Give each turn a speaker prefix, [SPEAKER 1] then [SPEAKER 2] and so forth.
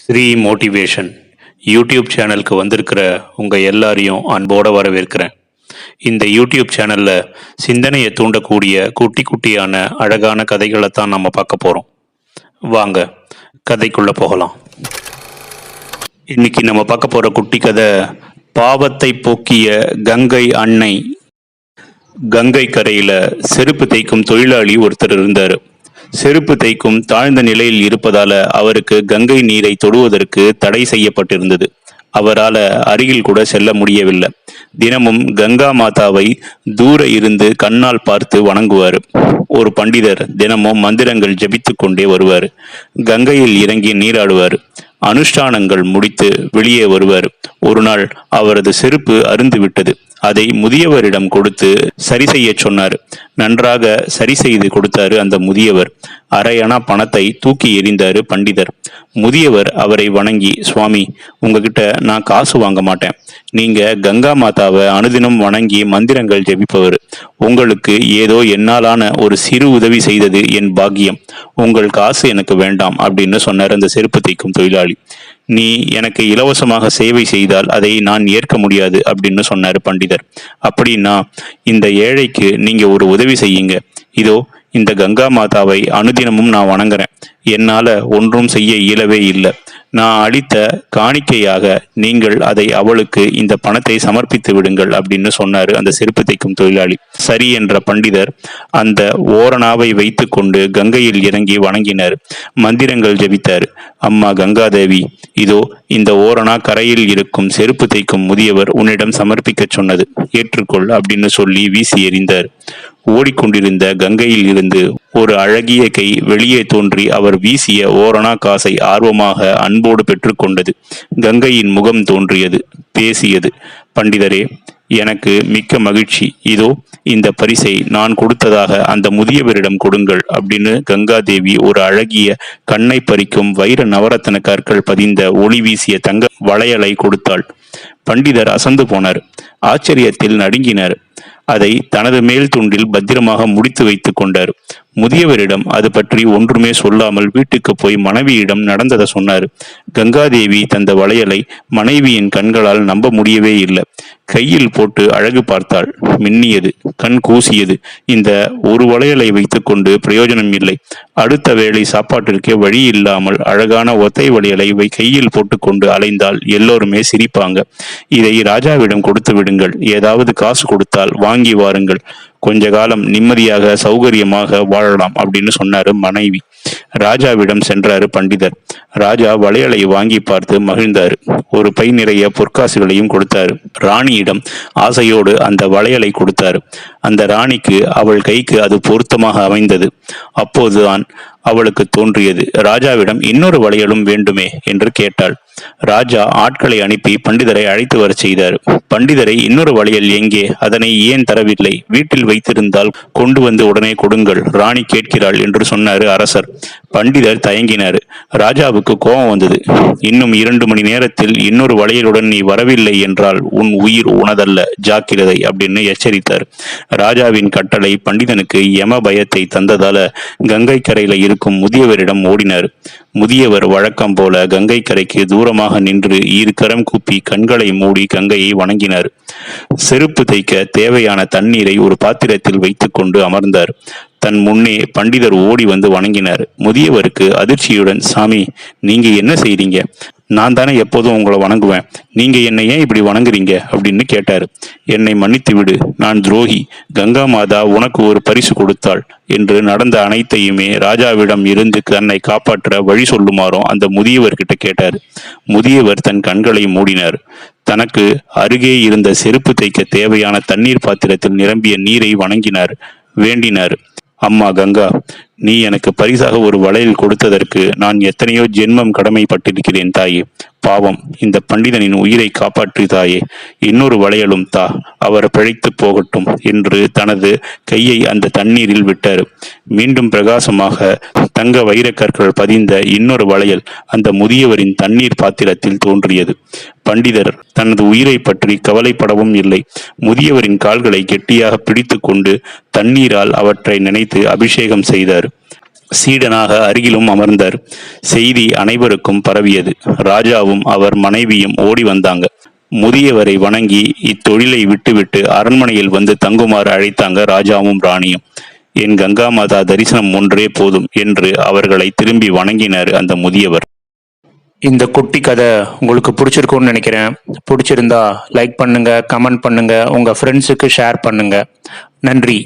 [SPEAKER 1] Sri motivation YouTube சேனலுக்கு வந்திருக்கிற உங்கள் எல்லாரையும் அன்போடு வரவேற்கிறேன். இந்த யூடியூப் சேனலில் சிந்தனையை தூண்டக்கூடிய குட்டி குட்டியான அழகான கதைகளை தான் நம்ம பார்க்க போகிறோம் வாங்க கதைக்குள்ளே போகலாம். இன்னைக்கு நம்ம பார்க்க போகிற குட்டி கதை பாவத்தை போக்கிய கங்கை அன்னை. கங்கை கரையில் செருப்பு தைக்கும் தொழிலாளி ஒருத்தர் இருந்தார். செருப்பு தைக்கும் தாழ்ந்த நிலையில் இருப்பதால அவருக்கு கங்கை நீரை தொடுவதற்கு தடை செய்யப்பட்டிருந்தது. அவரால அருகில் கூட செல்ல முடியவில்லை. தினமும் கங்கா மாதாவை தூர இருந்து கண்ணால் பார்த்து வணங்குவார். ஒரு பண்டிதர் தினமும் மந்திரங்கள் ஜபித்து கொண்டே வருவார். கங்கையில் இறங்கி நீராடுவார். அனுஷ்டானங்கள் முடித்து வெளியே வருவார். ஒரு நாள் அவரது செருப்பு அருந்து விட்டது அதை முதியவரிடம் கொடுத்து சரி செய்ய சொன்னார். நன்றாக சரி செய்து கொடுத்தாரு அந்த முதியவர். அரையணா பணத்தை தூக்கி எறிந்தாரு பண்டிதர். முதியவர் அவரை வணங்கி சுவாமி உங்ககிட்ட நான் காசு வாங்க மாட்டேன். நீங்க கங்கா மாதாவை அனுதினம் வணங்கி மந்திரங்கள் ஜெபிப்பவர். உங்களுக்கு ஏதோ என்னாலான ஒரு சிறு உதவி செய்தது என் பாக்கியம். உங்கள் காசு எனக்கு வேண்டாம் அப்படின்னு சொன்னார் அந்த செருப்பு தைக்கும் தொழிலாளி. நீ எனக்கு இலவசமாக சேவை செய்தால் அதை நான் ஏற்க முடியாது அப்படின்னு சொன்னார் பண்டிதர். அப்படின்னா இந்த ஏழைக்கு நீங்க ஒரு உதவி செய்யுங்க. இதோ இந்த கங்கா மாதாவை அனுதினமும் நான் வணங்குறேன். என்னால ஒன்றும் செய்ய இயலவே இல்லை. நான் அளித்த காணிக்கையாக நீங்கள் அதை அவளுக்கு இந்த பணத்தை சமர்ப்பித்து விடுங்கள் அப்படின்னு சொன்னாரு அந்த செருப்பு தைக்கும் தொழிலாளி. சரி என்ற பண்டிதர் அந்த ஓரணாவை வைத்துக்கொண்டு கங்கையில் இறங்கி வணங்கினார். மந்திரங்கள் ஜெபித்தார். அம்மா கங்காதேவி இதோ இந்த ஓரணா கரையில் இருக்கும் செருப்பு தைக்கும் முதியவர் உன்னிடம் சமர்ப்பிக்க சொன்னது. ஏற்றுக்கொள் அப்படின்னு சொல்லி வீசி எறிந்தார். ஓடிக்கொண்டிருந்த கங்கையில் இருந்து ஒரு அழகிய கை வெளியே தோன்றி அவர் வீசிய ஓரணா காசை ஆர்வமாக அன்போடு பெற்றுக்கொண்டது. கங்கையின் முகம் தோன்றியது பேசியது பண்டிதரே எனக்கு மிக்க மகிழ்ச்சி. இதோ இந்த பரிசை நான் கொடுத்ததாக அந்த முதியவரிடம் கொடுங்கள் அப்படின்னு கங்காதேவி ஒரு அழகிய கண்ணை பறிக்கும் வைர நவரத்தன கற்கள் பதிந்த ஒளி வீசிய தங்க வளையலை கொடுத்தாள். பண்டிதர் அசந்து போனார். ஆச்சரியத்தில் நடுங்கினார். அதை தனது மேல் துண்டில் பத்திரமாக முடித்து வைத்துக் கொண்டார். முதியவரிடம் அது பற்றி ஒன்றுமே சொல்லாமல் வீட்டுக்கு போய் மனைவியிடம் நடந்ததை சொன்னார். கங்காதேவி தந்த வளையலை மனைவியின் கண்களால் நம்ப முடியவே இல்லை. கையில் போட்டு அழகு பார்த்தாள். மின்னியது கண் கூசியது. இந்த ஒரு வளையலை வைத்துக்கொண்டு பிரயோஜனம் இல்லை. அடுத்த வேளை சாப்பாட்டிற்கே வழி இல்லாமல் அழகான ஒத்தை வளையலை வை கையில் போட்டுக்கொண்டு அலைந்தால் எல்லோருமே சிரிப்பாங்க. இதை ராஜாவிடம் கொடுத்து விடுங்கள். ஏதாவது காசு கொடுத்தால் வாங்கி வாருங்கள். கொஞ்ச காலம் நிம்மதியாக சௌகரியமாக வாழலாம் அப்படின்னு சொன்னாரு மனைவி. ராஜாவிடம் சென்றாரு பண்டிதர். ராஜா வளையலை வாங்கி பார்த்து மகிழ்ந்தாரு. ஒரு பை நிறைய பொற்காசுகளையும் கொடுத்தார். ராணியிடம் ஆசையோடு அந்த வளையலை கொடுத்தாரு. அந்த ராணிக்கு அவள் கைக்கு அது பொருத்தமாக அமைந்தது. அப்போதுதான் அவளுக்கு தோன்றியது. ராஜாவிடம் இன்னொரு வளையலும் வேண்டுமே என்று கேட்டாள். ராஜா ஆட்களை அனுப்பி பண்டிதரை அழைத்து வரச் செய்தார். பண்டிதரை இன்னொரு வளையல் எங்கே? அதனை ஏன் தரவில்லை? வீட்டில் வைத்திருந்தால் கொண்டு வந்து உடனே கொடுங்கள். ராணி கேட்கிறாள் என்று சொன்னாரு அரசர். பண்டிதர் தயங்கினார். ராஜாவுக்கு கோபம் வந்தது. இன்னும் இரண்டு மணி நேரத்தில் இன்னொரு வளையலுடன் நீ வரவில்லை என்றால் உன் உயிர் உனதல்ல ஜாக்கிரதை அப்படின்னு எச்சரித்தார். ராஜாவின் கட்டளை பண்டிதனுக்கு யம பயத்தை தந்ததால கங்கை கரையில இருக்கும் முதியவரிடம் ஓடினார். முதியவர் வழக்கம் போல கங்கை கரைக்கு தூரமாக நின்று இரு கரம் கூப்பி கண்களை மூடி கங்கையை வணங்கினார். செருப்பு தைக்க தேவையான தண்ணீரை ஒரு பாத்திரத்தில் வைத்துக்கொண்டு அமர்ந்தார். தன் முன்னே பண்டிதர் ஓடி வந்து வணங்கினார். முதியவருக்கு அதிர்ச்சியுடன் சாமி நீங்க என்ன செய்றீங்க? நான் தானே எப்போதும் உங்களை வணங்குவேன். நீங்க என்னை ஏன் இப்படி வணங்குறீங்க? அப்படின்னு கேட்டார். என்னை மன்னித்து விடு. நான் துரோகி. கங்கா மாதா உனக்கு ஒரு பரிசு கொடுத்தாள் என்று நடந்த அனைத்தையுமே ராஜாவிடம் இருந்து தன்னை காப்பாற்ற வழி சொல்லுமாறும் அந்த முதியவர்கிட்ட கேட்டார். முதியவர் தன் கண்களை மூடினார். தனக்கு அருகே இருந்த செருப்பு தைக்க தேவையான தண்ணீர் பாத்திரத்தில் நிரம்பிய நீரை வணங்கினார். வேண்டினார். அம்மா கங்கா நீ எனக்கு பரிசாக ஒரு வளையல் கொடுத்ததற்கு நான் எத்தனையோ ஜென்மம் கடமைப்பட்டிருக்கிறேன் தாயே. பாவம். இந்த பண்டிதனின் உயிரை காப்பாற்றி தாயே இன்னொரு வளையலும் தா அவர் பிழைத்து போகட்டும் என்று தனது கையை அந்த தண்ணீரில் விட்டார். மீண்டும் பிரகாசமாக தங்க வைரக்கற்கள் பதிந்த இன்னொரு வளையல் அந்த முதியவரின் தண்ணீர் பாத்திரத்தில் தோன்றியது. பண்டிதர் தனது உயிரை பற்றி கவலைப்படவும் இல்லை. முதியவரின் கால்களை கெட்டியாக பிடித்து கொண்டு தண்ணீரால் அவற்றை நினைத்து அபிஷேகம் செய்தார். சீடனாக அருகிலும் அமர்ந்தார். செய்தி அனைவருக்கும் பரவியது. ராஜாவும் அவர் மனைவியும் ஓடி வந்தாங்க. முதியவரை வணங்கி இத்தொழிலை விட்டுவிட்டு அரண்மனையில் வந்து தங்குமாறு அழைத்தாங்க ராஜாவும் ராணியும். என் கங்கா மாதா தரிசனம் ஒன்றே போதும் என்று அவர்களை திரும்பி வணங்கினார் அந்த முதியவர்.
[SPEAKER 2] இந்த குட்டி கதை உங்களுக்கு பிடிச்சிருக்கும்னு நினைக்கிறேன். பிடிச்சிருந்தா லைக் பண்ணுங்க கமெண்ட் பண்ணுங்க உங்க ஃப்ரெண்ட்ஸுக்கு ஷேர் பண்ணுங்க. நன்றி.